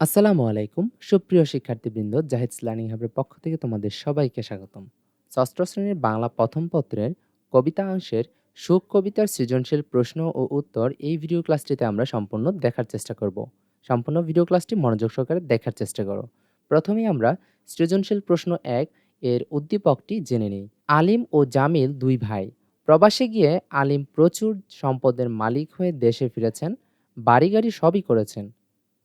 আসসালামু আলাইকুম, সুপ্রিয় শিক্ষার্থীবৃন্দ, জাহিদ লার্নিং হাবের পক্ষ থেকে তোমাদের সবাইকে স্বাগতম। ষষ্ঠ শ্রেণির বাংলা প্রথম পত্রের কবিতা অংশের সুখ কবিতার সৃজনশীল প্রশ্ন ও উত্তর এই ভিডিও ক্লাসটিতে আমরা সম্পূর্ণ দেখার চেষ্টা করব। সম্পূর্ণ ভিডিও ক্লাসটি মনোযোগ সহকারে দেখার চেষ্টা করো। প্রথমেই আমরা সৃজনশীল প্রশ্ন এক এর উদ্দীপকটি জেনে নিই। আলিম ও জামিল দুই ভাই। প্রবাসে গিয়ে আলিম প্রচুর সম্পদের মালিক হয়ে দেশে ফিরেছেন বাড়ি গাড়ি সবই করেছেন।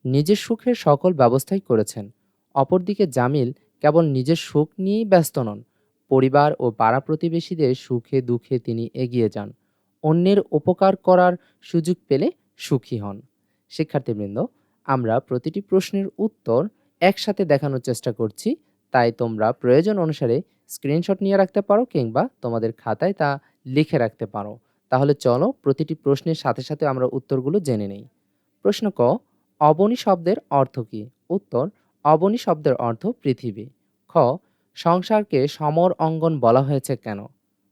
নিজের সুখের সকল ব্যবস্থাই করেছেন। অপরদিকে জামিল কেবল নিজের সুখ নিয়েই ব্যস্ত নন, পরিবার ও পাড়া প্রতিবেশীদের সুখে দুঃখে তিনি এগিয়ে যান। অন্যের উপকার করার সুযোগ পেলে সুখী হন। শিক্ষার্থীবৃন্দ, আমরা প্রতিটি প্রশ্নের উত্তর একসাথে দেখানোর চেষ্টা করছি, তাই তোমরা প্রয়োজন অনুসারে স্ক্রিনশট নিয়ে রাখতে পারো কিংবা তোমাদের খাতায় তা লিখে রাখতে পারো। তাহলে চলো প্রতিটি প্রশ্নের সাথে সাথে আমরা উত্তরগুলো জেনে নেই। প্রশ্ন ক অবনী শব্দের অর্থ কী? উত্তর, অবনী শব্দের অর্থ পৃথিবী। খ, সংসারকে সমর অঙ্গন বলা হয়েছে কেন?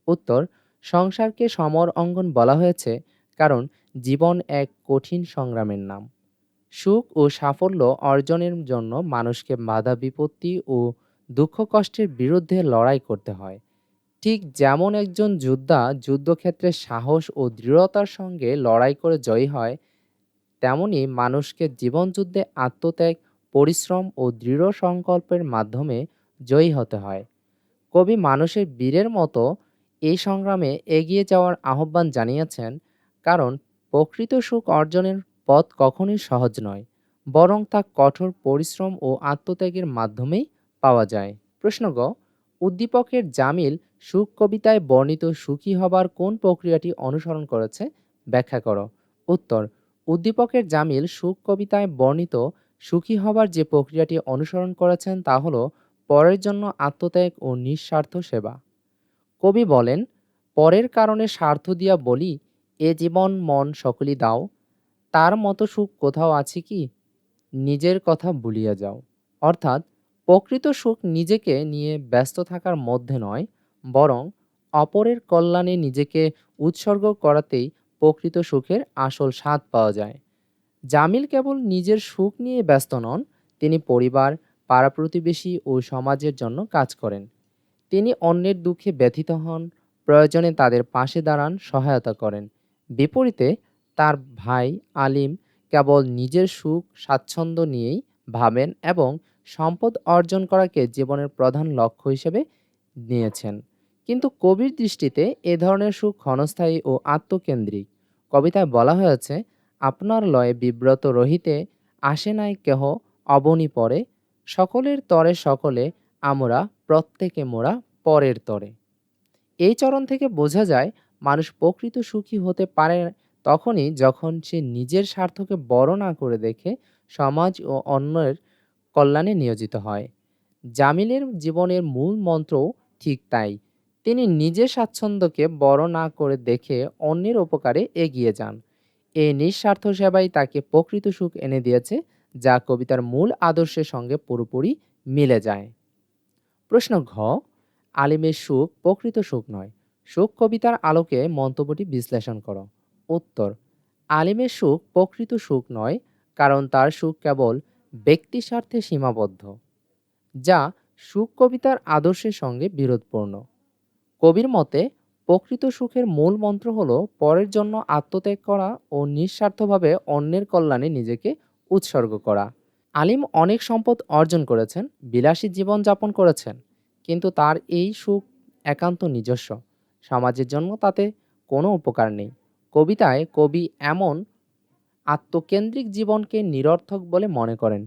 উত্তর, সংসারকে সমর অঙ্গন বলা হয়েছে কারণ জীবন এক কঠিন সংগ্রামের নাম। সুখ ও সাফল্য অর্জনের জন্য মানুষকে বাধা বিপত্তি ও দুঃখ কষ্টের বিরুদ্ধে লড়াই করতে হয়। ঠিক যেমন একজন যোদ্ধা যুদ্ধক্ষেত্রে সাহস ও দৃঢ়তার সঙ্গে লড়াই করে জয়ী হয় তেমনি মানুষকে জীবনযুদ্ধে আত্মত্যাগ, পরিশ্রম ও দৃঢ় সংকল্পের মাধ্যমে জয়ী হতে হয়। কবি মানুষের বীরের মতো এই সংগ্রামে এগিয়ে যাওয়ার আহ্বান জানিয়েছেন, কারণ প্রকৃত সুখ অর্জনের পথ কখনোই সহজ নয়, বরং তা কঠোর পরিশ্রম ও আত্মত্যাগের মাধ্যমেই পাওয়া যায়। প্রশ্ন গ, উদ্দীপকের জামিল সুখ কবিতায় বর্ণিত সুখী হবার কোন প্রক্রিয়াটি অনুসরণ করেছে? ব্যাখ্যা করো। উত্তর উদ্দীপকের জামিল সুখ কবিতায় বর্ণিত সুখী হবার যে প্রক্রিয়াটি অনুসরণ করেছেন তা হল পরের জন্য আত্মত্যাগ ও নিঃস্বার্থ সেবা। কবি বলেন, পরের কারণে স্বার্থ দিয়া বলি, এ জীবন মন সকলই দাও, তার মতো সুখ কোথাও আছে কি? নিজের কথা ভুলিয়া যাও। অর্থাৎ, প্রকৃত সুখ নিজেকে নিয়ে ব্যস্ত থাকার মধ্যে নয়, বরং অপরের কল্যাণে নিজেকে উৎসর্গ করাতেই প্রকৃত সুখের আসল স্বাদ পাওয়া যায়। জামিল কেবল নিজের সুখ নিয়ে ব্যস্ত নন, তিনি পরিবার পাড়া প্রতিবেশী ও সমাজের জন্য কাজ করেন। তিনি অন্যের দুঃখে ব্যথিত হন, প্রয়োজনে তাদের পাশে দাঁড়ান, সহায়তা করেন। বিপরীতে, তার ভাই আলিম কেবল নিজের সুখ, স্বাচ্ছন্দ্য নিয়েই ভাবেন এবং সম্পদ অর্জন করাকে জীবনের প্রধান লক্ষ্য হিসেবে নিয়েছেন। কিন্তু কবির দৃষ্টিতে এ ধরনের সুখ ক্ষণস্থায়ী ও আত্মকেন্দ্রিক কবিতায় বলা হয়েছে, আপনার লয়ে বিব্রত রহিতে আসে নাই কেহ, অবনী পরে। সকলের তরে সকলে, আমরা প্রত্যেকে মোরা পরের তরে। এই চরণ থেকে বোঝা যায়, মানুষ প্রকৃত সুখী হতে পারে তখনই যখন সে নিজের স্বার্থকে বড় না করে দেখে সমাজ ও অন্যের কল্যাণে নিয়োজিত হয়। জামিলের জীবনের মূল মন্ত্রও ঠিক তাই। তিনি নিজের স্বাচ্ছন্দ্যকে বড় না করে দেখে অন্যের উপকারে এগিয়ে যান। এই নিঃস্বার্থ সেবাই তাকে প্রকৃত সুখ এনে দিয়েছে, যা কবিতার মূল আদর্শের সঙ্গে পুরোপুরি মিলে যায়। প্রশ্ন ঘ, আলিমের সুখ প্রকৃত সুখ নয়। সুখ কবিতার আলোকে মন্তব্যটি বিশ্লেষণ করো। উত্তর, আলিমের সুখ প্রকৃত সুখ নয়, কারণ তার সুখ কেবল ব্যক্তি স্বার্থে সীমাবদ্ধ, যা সুখ কবিতার আদর্শের সঙ্গে বিরোধপূর্ণ। কবির মতে, প্রকৃত সুখের মূল মন্ত্র হল পরের জন্য আত্মত্যাগ করা ও নিঃস্বার্থভাবে অন্যের কল্যাণে নিজেকে উৎসর্গ করা। আলিম অনেক সম্পদ অর্জন করেছেন, বিলাসী জীবন যাপন করেছেন, কিন্তু তার এই সুখ একান্ত নিজস্ব। সমাজের জন্য তাতে কোনো উপকার নেই। কবিতায় কবি এমন আত্মকেন্দ্রিক জীবনকে নিরর্থক বলে মনে করেন।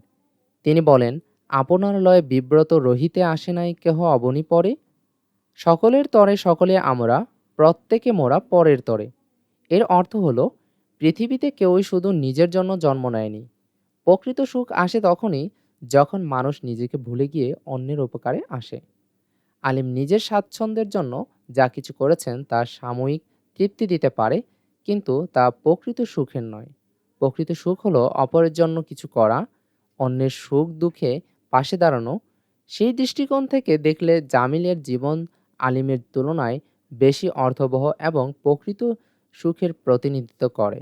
তিনি বলেন, আপনার লয়ে বিব্রত রহিতে আসে নাই কেহ অবনী পরে সকলের তরে সকলে আমরা, প্রত্যেকে মোরা পরের তরে। এর অর্থ হলো, পৃথিবীতে কেউই শুধু নিজের জন্য জন্ম নেয়নি। প্রকৃত সুখ আসে তখনই যখন মানুষ নিজেকে ভুলে গিয়ে অন্যের উপকারে আসে। আলিম নিজের স্বাচ্ছন্দ্যের জন্য যা কিছু করেছেন তা সাময়িক তৃপ্তি দিতে পারে, কিন্তু তা প্রকৃত সুখের নয়। প্রকৃত সুখ হলো অপরের জন্য কিছু করা, অন্যের সুখ দুঃখে পাশে দাঁড়ানো, সেই দৃষ্টিকোণ থেকে দেখলে জামিলের জীবন আলিমের তুলনায় বেশি অর্থবহ এবং প্রকৃত সুখের প্রতিনিধিত্ব করে।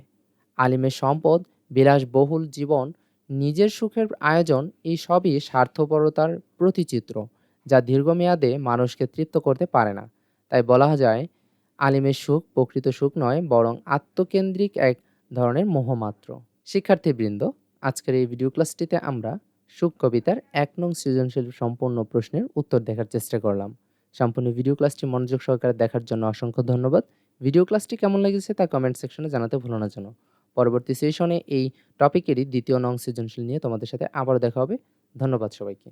আলিমের সম্পদ, বিলাসবহুল জীবন, নিজের সুখের আয়োজন, এই সবই স্বার্থপরতার প্রতিচিত্র, যা দীর্ঘমেয়াদে মানুষকে তৃপ্ত করতে পারে না। তাই বলা যায়, আলিমের সুখ প্রকৃত সুখ নয়, বরং আত্মকেন্দ্রিক এক ধরনের মোহমাত্র। শিক্ষার্থীবৃন্দ, আজকের এই ভিডিও ক্লাসটিতে আমরা সুখ কবিতার এক নং সৃজনশীল সম্পূর্ণ প্রশ্নের উত্তর দেখার চেষ্টা করলাম। সম্পূর্ণ ভিডিও ক্লাসটি মনোযোগ সহকারে দেখার জন্য অসংখ্য ধন্যবাদ। ভিডিও ক্লাসটি কেমন লেগেছে তা কমেন্ট সেকশনে জানাতে ভুলো না যেন। পরবর্তী সেশনে এই টপিকেরই দ্বিতীয় নং সৃজনশীল নিয়ে তোমাদের সাথে আবার দেখা হবে। ধন্যবাদ সবাইকে।